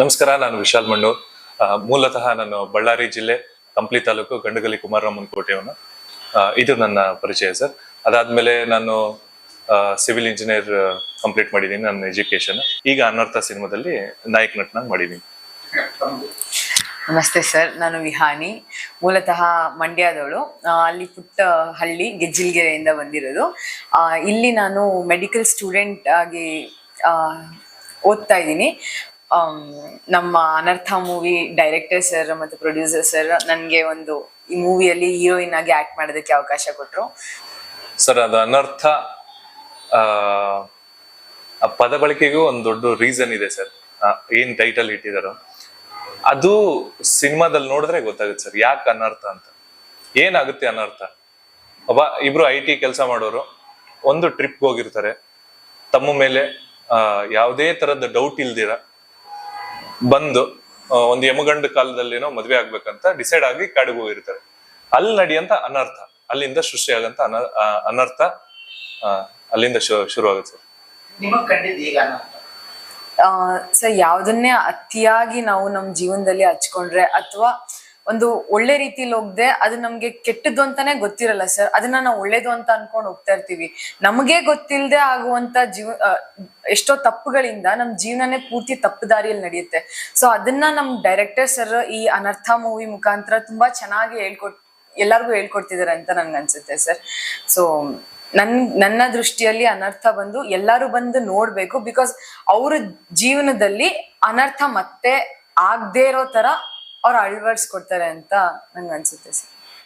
ನಮಸ್ಕಾರ ನಾನು ವಿಶಾಲ್ ಆ, ಮೂಲತಃ ನಾನು ಬಳ್ಳಾರಿ ಜಿಲ್ಲೆ ಕಂಪ್ಲಿ ತಾಲೂಕು ಗಂಡಗಲಿ ಕುಮಾರರಾಮನ್ ಕೋಟೆಯವನು. ಇದು ನನ್ನ ಪರಿಚಯ ಸರ್. ಅದಾದ್ಮೇಲೆ ನಾನು ಸಿವಿಲ್ ಇಂಜಿನಿಯರ್ ಕಂಪ್ಲೀಟ್ ಮಾಡಿದ್ದೀನಿ ನನ್ನ ಎಜುಕೇಶನ್ ಈಗ ಅನರ್ಥ ಸಿನಿಮಾದಲ್ಲಿ ನಾಯಕ ನಟನ ಮಾಡಿದ್ದೀನಿ. ನಮಸ್ತೆ ಸರ್ ನಾನು ವಿಹಾನಿ. ಮೂಲತಃ ಮಂಡ್ಯದವಳು. ಅಲ್ಲಿ ಪುಟ್ಟ ಹಳ್ಳಿ ಗೆಜ್ಜಿಲ್ಗೆರೆಯಿಂದ ಬಂದಿರೋದು. ಇಲ್ಲಿ ನಾನು ಮೆಡಿಕಲ್ ಸ್ಟೂಡೆಂಟ್ ಆಗಿ ಓದ್ತಾ ಇದ್ದೀನಿ. ನಮ್ಮ ಅನರ್ಥ ಮೂವಿ ಡೈರೆಕ್ಟರ್ ಸರ್ ಮತ್ತು ಪ್ರೊಡ್ಯೂಸರ್ ಸರ್ ನನಗೆ ಒಂದು ಈ ಮೂವಿಯಲ್ಲಿ ಹೀರೋಯಿನ್ ಆಗಿ ಆಕ್ಟ್ ಮಾಡೋದಕ್ಕೆ ಅವಕಾಶ ಕೊಟ್ಟರು ಸರ್ ಅದು ಅನರ್ಥ ಆ, ಪದ ಬಳಕೆಗೂ ಒಂದು ದೊಡ್ಡ ರೀಸನ್ ಇದೆ ಸರ್ ಏನ್ ಟೈಟಲ್ ಇಟ್ಟಿದಾರೋ. ಅದು ಸಿನಿಮಾದಲ್ಲಿ ನೋಡಿದ್ರೆ ಗೊತ್ತಾಗುತ್ತೆ ಸರ್ ಯಾಕೆ ಅನರ್ಥ ಅಂತ. ಏನಾಗುತ್ತೆ ಅನರ್ಥ? ಒಬ್ಬ ಇಬ್ರು ಐ ಟಿ ಕೆಲಸ ಮಾಡೋರು ಒಂದು ಟ್ರಿಪ್ಗೆ ಹೋಗಿರ್ತಾರೆ. ತಮ್ಮ ಮೇಲೆ ಯಾವುದೇ ತರದ ಡೌಟ್ ಇಲ್ದಿರ ಬಂದು ಒಂದು ಯಮಗಂಡ ಕಾಲದಲ್ಲೇನೋ ಮದ್ವೆ ಆಗ್ಬೇಕಂತ ಡಿಸೈಡ್ ಆಗಿ ಕಾಡಿಗೆ ಹೋಗಿರ್ತಾರೆ. ಅಲ್ಲಿ ನಡೆಯಂತ ಅನರ್ಥ ಅಲ್ಲಿಂದ ಸೃಷ್ಟಿಯಾಗಂತ ಅನ ಅನರ್ಥ ಆ, ಅಲ್ಲಿಂದ ಶು- ಶುರು ಆಗುತ್ತೆ ಸರ್ ಯಾವುದನ್ನೇ ಅತಿಯಾಗಿ ನಾವು ನಮ್ಮ ಜೀವನದಲ್ಲಿ ಹಚ್ಕೊಂಡ್ರೆ ಅಥವಾ ಒಂದು ಒಳ್ಳೆ ರೀತಿಲಿ ಹೋಗದೆ ಅದು ನಮ್ಗೆ ಕೆಟ್ಟದ್ದು ಅಂತಾನೆ ಗೊತ್ತಿರಲ್ಲ ಸರ್. ಅದನ್ನ ನಾವು ಒಳ್ಳೇದು ಅಂತ ಅನ್ಕೊಂಡು ಹೋಗ್ತಾ ಇರ್ತೀವಿ. ನಮಗೆ ಗೊತ್ತಿಲ್ಲದೆ ಆಗುವಂತ ಜೀವ ಎಷ್ಟೋ ತಪ್ಪುಗಳಿಂದ ನಮ್ ಜೀವನನೇ ಪೂರ್ತಿ ತಪ್ಪು ದಾರಿಯಲ್ಲಿ ನಡೆಯುತ್ತೆ. ಸೊ ಅದನ್ನ ನಮ್ ಡೈರೆಕ್ಟರ್ ಸರ್ ಈ ಅನರ್ಥ ಮೂವಿ ಮುಖಾಂತರ ತುಂಬಾ ಚೆನ್ನಾಗಿ ಹೇಳ್ಕೊಟ್, ಎಲ್ಲರಿಗೂ ಹೇಳ್ಕೊಡ್ತಿದ್ದಾರೆ ಅಂತ ನನ್ಗೆ ಅನ್ಸುತ್ತೆ ಸರ್. ಸೊ ನನ್, ನನ್ನ ದೃಷ್ಟಿಯಲ್ಲಿ ಅನರ್ಥ ಬಂದು ಎಲ್ಲರೂ ಬಂದು ನೋಡ್ಬೇಕು. ಬಿಕಾಸ್ ಅವ್ರ ಜೀವನದಲ್ಲಿ ಅನರ್ಥ ಮತ್ತೆ ಆಗದೆ ಇರೋ ತರ ಅವ್ರು ಅಳವಡಿಸ್ಕೊಡ್ತಾರೆ ಅಂತ ನಂಗೆ ಅನ್ಸುತ್ತೆ ಸರ್.